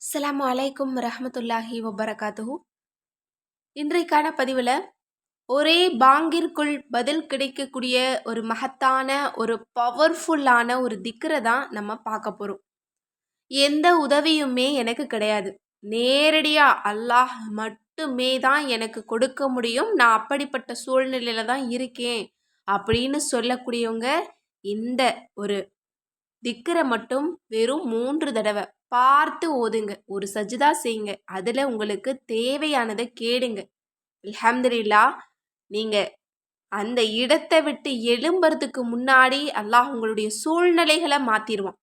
அஸ்லாம் அலைக்கும் ரஹமத்துல்லாஹி வபரகாத்துஹு. இன்றைக்கான பதிவில் ஒரே பாங்கிற்குள் பதில் கிடைக்கக்கூடிய ஒரு மகத்தான ஒரு பவர்ஃபுல்லான ஒரு திக்கரை தான் நம்ம பார்க்க போகிறோம் எந்த உதவியுமே எனக்கு கிடையாது. நேரடியாக அல்லாஹ் மட்டுமே தான் எனக்கு கொடுக்க முடியும். நான் அப்படிப்பட்ட சூழ்நிலையில தான் இருக்கேன் அப்படின்னு சொல்லக்கூடியவங்க இந்த ஒரு திக்கரை மட்டும் வெறும் மூன்று தடவை. பார்த்து ஓதுங்க. ஒரு சஜிதா செய்யுங்க. அதில் உங்களுக்கு தேவையானதை கேடுங்க. அலமதுல்லா நீங்கள் அந்த இடத்தை விட்டு எழும்புறதுக்கு முன்னாடி அல்லாஹ் உங்களுடைய சூழ்நிலைகளை மாற்றிடுவான்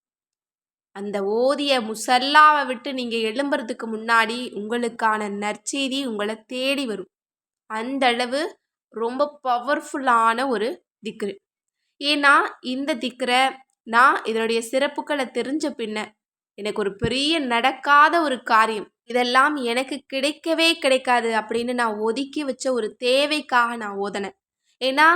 அந்த ஓதிய முசல்லாவை விட்டு நீங்கள் எழும்புறதுக்கு முன்னாடி உங்களுக்கான நற்செய்தி உங்களை தேடி வரும். அந்த அளவு ரொம்ப பவர்ஃபுல்லான ஒரு திக்ரு. ஏன்னா இந்த திக்ரை நான் இதனுடைய சிறப்புகளை தெரிஞ்ச பின்ன எனக்கு ஒரு பெரிய நடக்காத ஒரு காரியம். இதெல்லாம் எனக்கு கிடைக்கவே கிடைக்காது அப்படின்னு நான் ஒதுக்கி வச்ச ஒரு தேவைக்காக நான் ஓதனேன். ஏன்னா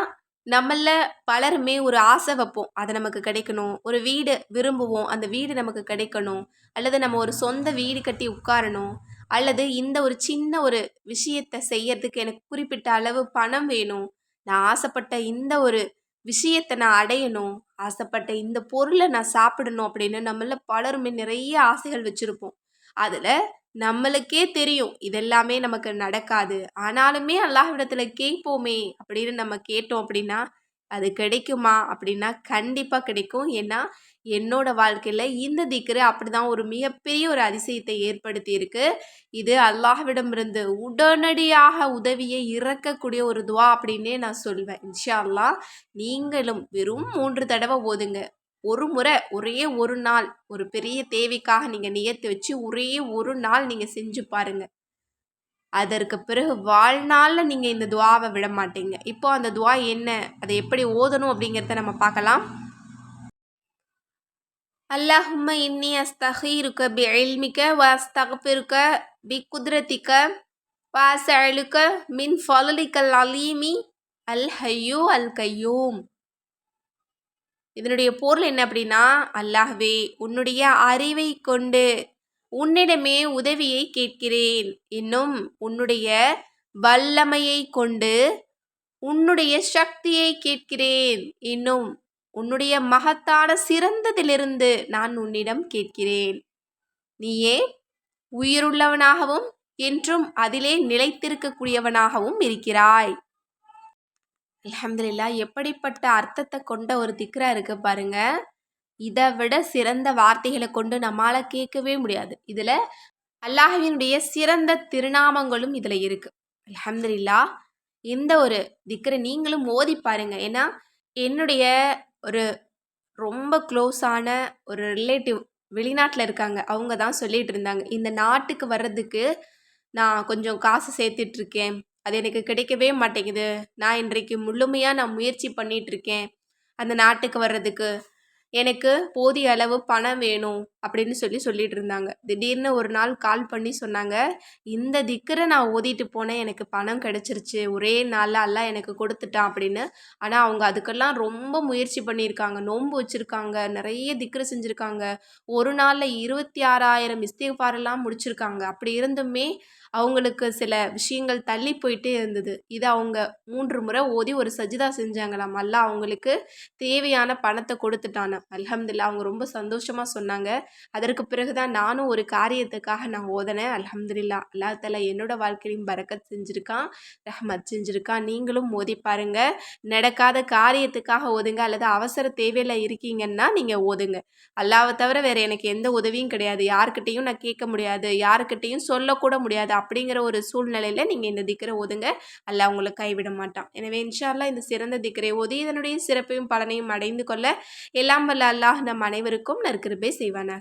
நம்மள பலருமே ஒரு ஆசை வைப்போம். அது நமக்கு கிடைக்கணும். ஒரு வீடு விரும்புவோம். அந்த வீடு நமக்கு கிடைக்கணும். அல்லது நம்ம ஒரு சொந்த வீடு கட்டி உட்காரணும். அல்லது இந்த ஒரு சின்ன ஒரு விஷயத்தை செய்யறதுக்கு எனக்கு குறிப்பிட்ட அளவு பணம் வேணும். நான் ஆசைப்பட்ட இந்த ஒரு விஷயத்தை நான் அடையணும். ஆசைப்பட்ட இந்த பொருளை நான் சாப்பிடணும் அப்படின்னு நம்மள பலருமே நிறைய ஆசைகள் வச்சுருப்போம். அதில் நம்மளுக்கே தெரியும் இதெல்லாமே நமக்கு நடக்காது. ஆனாலுமே அல்லாஹ்விடத்தில் கேட்போமே அப்படின்னு நம்ம கேட்டோம் அப்படின்னா அது கிடைக்குமா அப்படின்னா கண்டிப்பாக கிடைக்கும். ஏன்னா என்னோட வாழ்க்கையில் இந்த திக்ரு அப்படிதான் ஒரு மிகப்பெரிய ஒரு அதிசயத்தை ஏற்படுத்தியிருக்கு. இது அல்லாஹ்விடமிருந்து உடனடியாக உதவியை இறக்கக்கூடிய ஒரு துவா அப்படின்னே நான் சொல்வேன். இன்ஷா அல்லாஹ் நீங்களும் வெறும் மூன்று தடவை ஓதுங்க. ஒரு முறை ஒரே ஒரு நாள் ஒரு பெரிய தேவைக்காக நீங்கள் நியத்து வச்சு ஒரே ஒரு நாள் நீங்கள் செஞ்சு பாருங்கள் அதற்கு பிறகு வாழ்நாளில் நீங்கள் இந்த துவாவை விட மாட்டீங்க. இப்போ அந்த துவா என்ன? அதை எப்படி ஓதணும் அப்படிங்கிறத நம்ம பார்க்கலாம். அல்லாஹும்ம இன்னி அஸ்தஹீருக்க பி எல்மிக்க வ இருக்க பி குதிரத்திக்க வாசழுக்க மின் ஃபலலிக்கல் அலீமி அல் ஹையூ அல் கையூம். இதனுடைய பொருள் என்ன அப்படின்னா அல்லாஹ்வே உன்னுடைய அறிவை கொண்டு உன்னிடமே உதவியை கேட்கிறேன். இன்னும் உன்னுடைய வல்லமையை கொண்டு உன்னுடைய சக்தியை கேட்கிறேன். இன்னும் உன்னுடைய மகத்தான சிறந்ததிலிருந்து நான் உன்னிடம் கேட்கிறேன். நீயே உயிருள்ளவனாகவும் என்றும் அதிலே நிலைத்திருக்கக்கூடியவனாகவும் இருக்கிறாய். அலமதுல்லா எப்படிப்பட்ட அர்த்தத்தை கொண்ட ஒரு திக்ரா இருக்கு பாருங்க. இதை விட சிறந்த வார்த்தைகளை கொண்டு நம்மளால் கேட்கவே முடியாது. இதில் அல்லாஹவினுடைய சிறந்த திருநாமங்களும் இதில் இருக்குது அலமதுல்லா இந்த ஒரு திக்கரை நீங்களும் மோதி பாருங்க. ஏன்னா என்னுடைய ஒரு ரொம்ப க்ளோஸான ஒரு ரிலேட்டிவ் வெளிநாட்டில் இருக்காங்க. அவங்க தான் சொல்லிகிட்டு இருந்தாங்க. இந்த நாட்டுக்கு வர்றதுக்கு நான் கொஞ்சம் காசு சேர்த்துட்ருக்கேன். அது எனக்கு கிடைக்கவே மாட்டேங்குது. நான் இன்றைக்கு முழுமையாக நான் முயற்சி பண்ணிகிட்ருக்கேன் அந்த நாட்டுக்கு வர்றதுக்கு. எனக்கு போதிய அளவு பணம் வேணும். அப்படின்னு சொல்லி சொல்லிட்டு இருந்தாங்க திடீர்னு ஒரு நாள் கால் பண்ணி சொன்னாங்க இந்த திக்கரை நான் ஓதிட்டு போனேன் எனக்கு பணம் கிடச்சிருச்சு ஒரே நாளில் எல்லாம் எனக்கு கொடுத்துட்டான் அப்படின்னு. ஆனால் அவங்க அதுக்கெல்லாம் ரொம்ப முயற்சி பண்ணியிருக்காங்க நோன்பு வச்சுருக்காங்க நிறைய திக்கரை செஞ்சுருக்காங்க. ஒரு நாளில் இருபத்தி ஆறாயிரம் இஸ்திகாரெல்லாம் முடிச்சிருக்காங்க. அப்படி இருந்துமே அவங்களுக்கு சில விஷயங்கள் தள்ளி போயிட்டே இருந்தது. இதை அவங்க மூன்று முறை ஓதி ஒரு சஜிதா செஞ்சாங்களாம். அல்ல அவங்களுக்கு தேவையான பணத்தை கொடுத்துட்டான அலமதுல்லா அவங்க ரொம்ப சந்தோஷமாக சொன்னாங்க. அதற்கு பிறகு தான் நானும் ஒரு காரியத்துக்காக நான் ஓதனேன். அலமதுல்லா அல்லா தலா என்னோட வாழ்க்கையிலும் பறக்கத் செஞ்சுருக்கான் ரஹமத் செஞ்சுருக்கான். நீங்களும் ஓதி பாருங்க. நடக்காத காரியத்துக்காக ஓதுங்க. அல்லது அவசர தேவையில் இருக்கீங்கன்னா நீங்கள் ஓதுங்க. அல்லாவை தவிர வேறு எனக்கு எந்த உதவியும் கிடையாது. யாருக்கிட்டையும் நான் கேட்க முடியாது. யாருக்கிட்டையும் சொல்லக்கூட முடியாது. அப்படிங்கிற ஒரு சூழ்நிலையில் நீங்கள் இந்த திக்கரை ஓதுங்க. அல்ல உங்களை கைவிட மாட்டான். எனவே இன்ஷால்லா இந்த சிறந்த திக்கரை ஓதி இதனுடைய சிறப்பையும் பலனையும் அடைந்து கொள்ள. எல்லாம் வல்ல அல்லாஹ் நம் அனைவருக்கும் நற்கிருபை செய்வானாக.